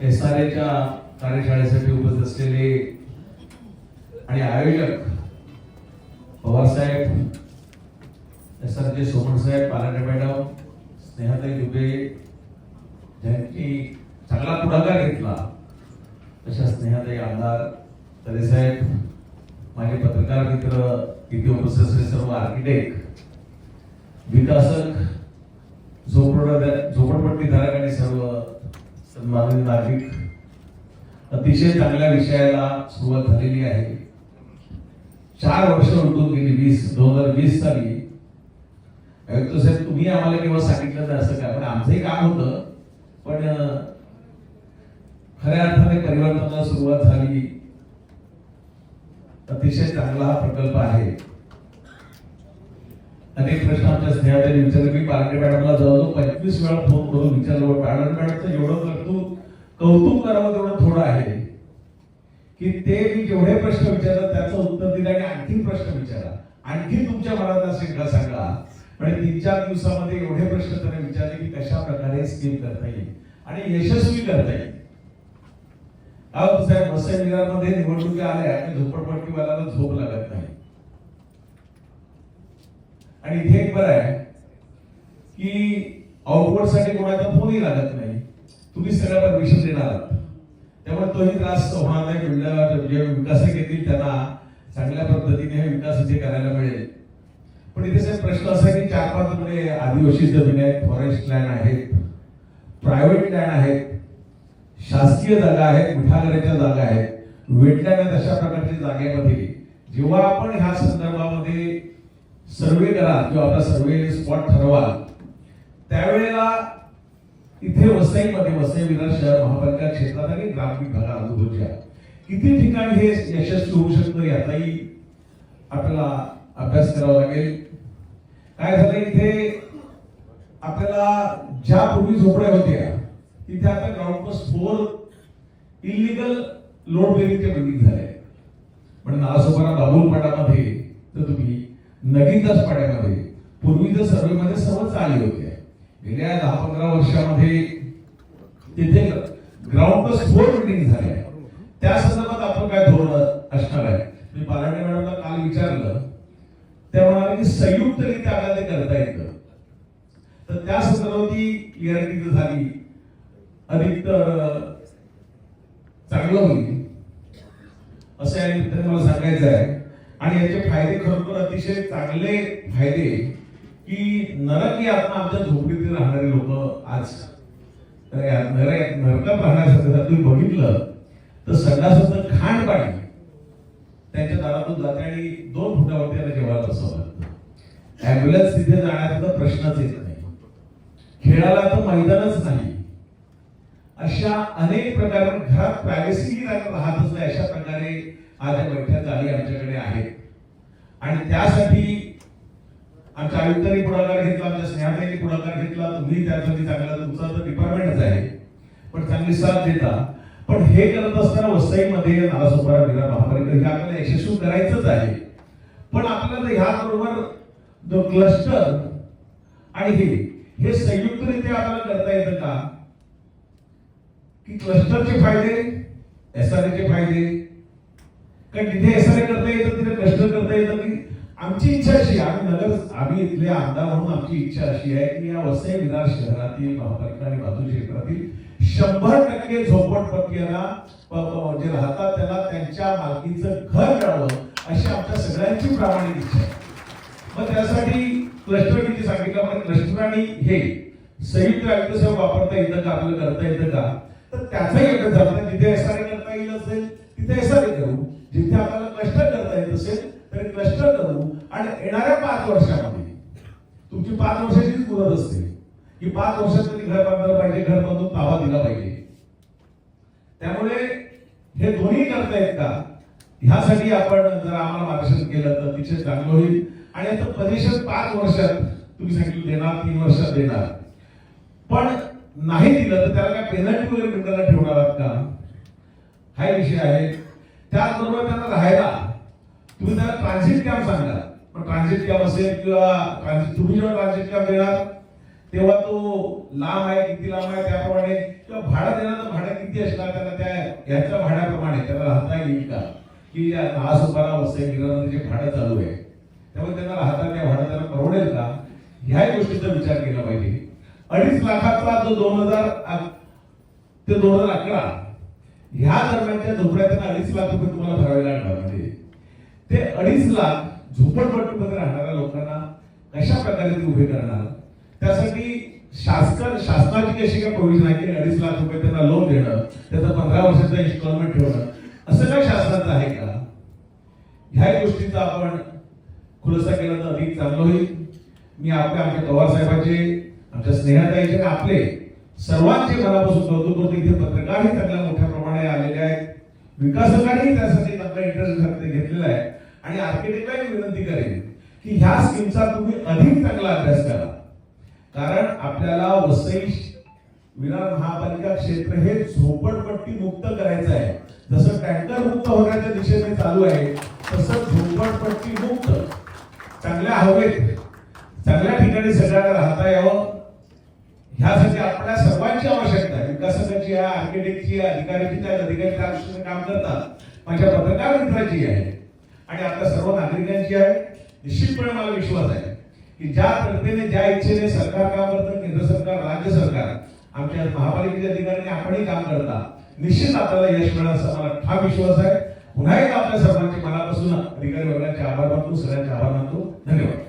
S R एच्या कार्यशाळेसाठी उपस्थित असलेले आणि आयोजक पवारसाहेब एस आर जे सोमणसाहेब पालाटे मॅडम स्नेहाताई दुबे ज्यांनी चांगला पुढाकार घेतला तशा स्नेहाताई आमदार तरेसाहेब माझे पत्रकार मित्र इथे उपस्थित असलेले सर्व आर्किटेक्ट विकासक झोपड झोपडपट्टी धारक आणि सर्व सन्माननीय नागरिक अतिशय चांगल्या विषयाला सुरुवात झालेली आहे. चार वर्ष उलटून गेली वीस दोन हजार वीस साली. आयुक्त साहेब तुम्ही आम्हाला केव्हा सांगितलं नाही असं काय? पण आमचंही काम होतं. पण खऱ्या अर्थाने परिवर्तनाला सुरुवात झाली. अतिशय चांगला हा प्रकल्प आहे. अनेक प्रश्न आमच्या स्नेहाने विचारले मी पालके मॅडमला जवळजवळ पंचवीस वेळा फोन करून विचारलं पालके मॅडमचं एवढं करतो कौतुक करावं तेवढं थोडं आहे. की ते मी जेवढे प्रश्न विचारलं त्याचं उत्तर दिलं आणि आणखी प्रश्न विचारा आणखी तुमच्या मनात असेल का सांगा. म्हणजे तीन चार दिवसामध्ये एवढे प्रश्न त्याने विचारले की कशा प्रकारे स्किम करता येईल. आणि यशस्वी करता येईल. अहो साहेब वसई विरारमध्ये निवडणुकी आल्या आणि झोपडपट्टीवाल्याला झोप लागत नाही. आणि इथे एक बरं आहे की आउटवर्डसाठी कोणाचा फोनही लागत नाही. तुम्ही सगळ्या परमिशन देणार आहात. त्यामुळे तोही त्रास होणार नाही. बिल्डर जे विकासक येतील त्यांना चांगल्या पद्धतीने हे विकास इथे करायला मिळेल. पण इथे साहेब प्रश्न असा की चार पाच म्हणजे आदिवासी जमीन आहेत फॉरेस्ट लँड आहेत प्रायव्हेट लँड आहेत शासकीय जागा आहेत मिठागराच्या जागा आहेत वेटलँड आहेत अशा प्रकारच्या जागेमध्ये. जेव्हा आपण ह्या संदर्भामध्ये सर्वे करा किंवा आपला सर्वे स्पॉट ठरवा. त्यावेळेला इथे वसईमध्ये वसई विरार शहर महापालिका क्षेत्रात आणि ग्रामीण भागा आजूबाजूच्या किती ठिकाणी हे यशस्वी होऊ शकतं याचाही आपल्याला अभ्यास करावा लागेल. काय झालं इथे? आपल्याला ज्या पूर्वी झोपड्या होत्या तिथे आता ground plus four illegal load बेरिंगच्या building झाल्या म्हणजे नालासोपारा बाबुल पाटामध्ये तर तुम्ही नगीताच पाड्यामध्ये. पूर्वीच्या सर्वेमध्ये सर्व आली होती गेल्या दहा पंधरा वर्षामध्ये तिथे ग्राउंड प्लस फोर मिटिंग झाल्या. त्या संदर्भात आपण काय धोरण असणार आहे? मी पालाडे मॅडमला काल विचारलं. त्या म्हणाले की संयुक्तरित्या आपल्याला ते करता येतं. तर त्या संदर्भात ती क्लिअरिटी जर झाली. अधिक चांगलं होईल. असं या निमित्ताने मला सांगायचं आहे. आणि याचे फायदे खरोखर अतिशय चांगले फायदे की नरक आत्मा आमच्या झोपडीतील राहणारे लोक आज नरकात राहण्यासाठी तुम्ही बघितलं तर संडासाचं खांड पाणी त्यांच्या दारातून जाते आणि दोन फुटावरती त्याला जेवायला बसावं लागतं. ऍम्ब्युलन्स तिथे जाण्याचा तर प्रश्नच येत नाही. खेळाला तर मैदानच नाही. अशा अनेक प्रकारे घरात प्रायव्हसी राहतच नाही. अशा प्रकारे आज या बैठक झाली आमच्याकडे आहेत. आणि त्यासाठी आमच्या आयुक्तांनी पुढाकार घेतला आमच्या स्नेहाताईंनी पुढाकार घेतला तुम्ही त्यासाठी चांगला तुमचा तर डिपार्टमेंटच आहे. पण चांगली साथ देता. पण हे करत असताना वसईमध्ये नालासोपारा विरा महापालिका हे आपल्याला यशस्वी करायचंच आहे. पण आपल्याला ह्याबरोबर जो क्लस्टर आणि हे हे संयुक्तरित्या आपल्याला करता येतं का? की क्लस्टरचे फायदे एस आर चे फायदे कारण जिथे एस आर करता येतं तिथे कष्ट करता येतं? की आमची इच्छा अशी आम्ही नगर आम्ही इथले आमदार म्हणून आमची इच्छा अशी आहे की या वसई विरार शहरातील महापालिका आणि बाजू क्षेत्रातील शंभर टक्के झोपडपट्टीला जे राहतात त्यांना त्यांच्या मालकीचं घर मिळावं अशी आमच्या सगळ्यांची प्रामाणिक इच्छा आहे. मग त्यासाठी क्लस्टर मी सांगितलं पण क्लस्टर आणि हे संयुक्त आयुक्त सेवा वापरता येतं का? आपलं करता येतं का? तर त्याचाही अभ्यास झाला जिथे एसआरए करता येईल असेल तिथे एसआरए करू जिथे आपल्याला क्लस्टर करता येत असेल तर क्लस्टर करू आणि येणाऱ्या पाच वर्षामध्ये तुमची पाच वर्षाचीच मुदत असते. की पाच वर्षात तरी घर बांधलं पाहिजे घर बांधून ताबा दिला पाहिजे. त्यामुळे हे दोन्ही करता येत का? ह्यासाठी आपण जर आम्हाला मार्गदर्शन केलं तर तिथे चांगलं होईल. आणि आता परिषद पाच वर्षात तुम्ही सांगितलं देणार तीन वर्षात देणार. पण नाही दिलं तर त्याला काय पेनल्टी वगैरे मिळताना ठेवणार आहात का? हा विषय आहे. त्याचबरोबर त्यांना राहायला. तुम्ही त्याला ट्रान्झिट कॅम्प सांगा पण ट्रान्झिट कॅम्प असेल किंवा तुम्ही जेव्हा ट्रान्झिट कॅम्प देणार तेव्हा तो लांब आहे किती लांब आहे त्याप्रमाणे किंवा भाडं देणार तर भाडं किती असणार त्यांना त्या याच्या भाड्याप्रमाणे त्याला राहता येईल का? की दहा सुपारा वसई गिरणामध्ये जे भाडं चालू आहे त्यामुळे त्यांना राहता त्या भाडं त्यांना परवडेल का? ह्या गोष्टीचा विचार केला पाहिजे. अडीच लाखाचा जो दोन हजार ते दोन हजार अकरा ह्या दरम्यानच्या झोपड्या त्यांना अडीच लाख रुपये तुम्हाला भरावे लागणार म्हणजे. ते अडीच लाख झोपडपट्टीमध्ये राहणाऱ्या लोकांना कशा प्रकारे ते उभे करणार? त्यासाठी शासन शासनाची कशी काय प्रोव्हिजन आहे की अडीच लाख रुपये त्यांना लोन देणं त्याचं पंधरा वर्षाचं इन्स्टॉलमेंट ठेवणं असं काय शासनाचं आहे का? ह्या गोष्टीचा आपण खुलासा केला तर अधिक चांगलं होईल. मी आपल्या आमच्या पवार साहेबांचे आमच्या स्नेहाताईचे आपले सर्वांचे मनापासून कौतुक करतो. इथे पत्रकारही चांगल्या मोठ्या प्रमाणे आलेले आहेत. विकासकांनी त्यासाठी आपला इंटरेस्ट घेतलेला आहे. आणि आर्किटेक्टला विनंती करेन की ह्या स्कीमचा तुम्ही अधिक चांगला अभ्यास करा. कारण आपल्याला वसई विरार महापालिका क्षेत्र हे झोपडपट्टी मुक्त करायचं आहे. जसं टँकर मुक्त होण्याच्या दिशेने चालू आहे तसं झोपडपट्टी मुक्त. चांगल्या हवेत चांगल्या ठिकाणी सगळ्यांना राहता यावं. ह्यासाठी आपल्या सर्वांची आवश्यकता आहे. विकासकाची आहे आर्किटेक्टची आहे अधिकाऱ्याची त्या अधिकारी त्या काम करतात. माझ्या पत्रकार मित्राची आहे आणि आपल्या सर्व नागरिकांची आहे निश्चितपणे मला विश्वास आहे की ज्या तर्फेने ज्या इच्छेने सरकार काम करतं केंद्र सरकार राज्य सरकार आमच्या महापालिकेच्या अधिकाऱ्यांनी आपणही काम करता निश्चित आपल्याला यश मिळेल असा मला ठाम विश्वास आहे. पुन्हा एकदा आपल्या सर्वांचे मनापासून अधिकारी वर्गाचे आभार मानतो सगळ्यांचे आभार मानतो. धन्यवाद.